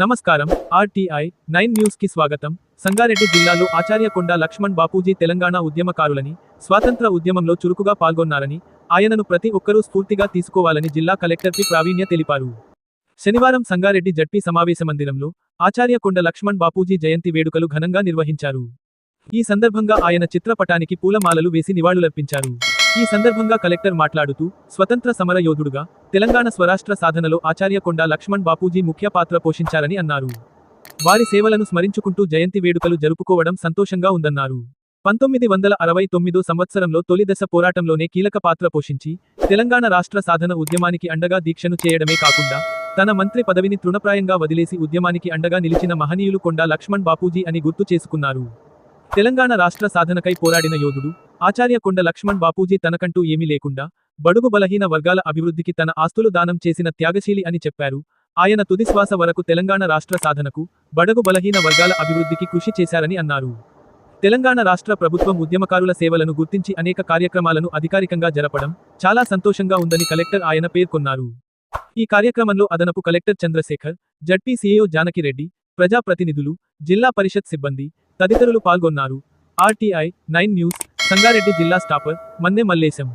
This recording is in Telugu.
నమస్కారం ఆర్టీఐ నైన్ న్యూస్కి స్వాగతం. సంగారెడ్డి జిల్లాలో ఆచార్యకొండ లక్ష్మణ్ బాపూజీ తెలంగాణ ఉద్యమకారులని స్వాతంత్ర ఉద్యమంలో చురుకుగా పాల్గొన్నారని ఆయనను ప్రతి ఒక్కరూ స్ఫూర్తిగా తీసుకోవాలని జిల్లా కలెక్టర్ పి. ప్రావీణ్య తెలిపారు. శనివారం సంగారెడ్డి జడ్పీ సమావేశ మందిరంలో ఆచార్యకొండ లక్ష్మణ్ బాపూజీ జయంతి వేడుకలు ఘనంగా నిర్వహించారు. ఈ సందర్భంగా ఆయన చిత్రపటానికి పూలమాలలు వేసి నివాళులర్పించారు. ఈ సందర్భంగా కలెక్టర్ మాట్లాడుతూ స్వతంత్ర సమర యోధుడుగా తెలంగాణ స్వరాష్ట్ర సాధనలో ఆచార్యకొండ లక్ష్మణ్ బాపూజీ ముఖ్య పాత్ర పోషించారని అన్నారు. వారి సేవలను స్మరించుకుంటూ జయంతి వేడుకలు జరుపుకోవడం సంతోషంగా ఉందన్నారు. పంతొమ్మిది వందల అరవై తొమ్మిదో సంవత్సరంలో తొలిదశ పోరాటంలోనే కీలక పాత్ర పోషించి తెలంగాణ రాష్ట్ర సాధన ఉద్యమానికి అండగా దీక్షను చేయడమే కాకుండా తన మంత్రి పదవిని తృణప్రాయంగా వదిలేసి ఉద్యమానికి అండగా నిలిచిన మహనీయులు కొండా లక్ష్మణ్ బాపూజీ అని గుర్తు చేసుకున్నారు. తెలంగాణ రాష్ట్ర సాధనకై పోరాడిన యోధుడు ఆచార్య కొండ లక్ష్మణ్ బాపూజీ తనకంటూ ఏమీ లేకుండా బడుగు బలహీన వర్గాల అభివృద్ధికి తన ఆస్తులు దానం చేసిన త్యాగశీలి అని చెప్పారు. ఆయన తుదిశ్వాస వరకు తెలంగాణ రాష్ట్ర సాధనకు బడుగు బలహీన వర్గాల అభివృద్ధికి కృషి చేశారని అన్నారు. తెలంగాణ రాష్ట్ర ప్రభుత్వం ఉద్యమకారుల సేవలను గుర్తించి అనేక కార్యక్రమాలను అధికారికంగా జరపడం చాలా సంతోషంగా ఉందని కలెక్టర్ ఆయన పేర్కొన్నారు. ఈ కార్యక్రమంలో అదనపు collector Chandrasekhar ZP CAO Janakireddy ప్రజాప్రతినిధులు జిల్లా పరిషత్ సిబ్బంది తదితరులు పాల్గొన్నారు. ఆర్టీఐ నైన్ న్యూస్ సంగారెడ్డి జిల్లా స్టాపర్ మన్నె మల్లేశం.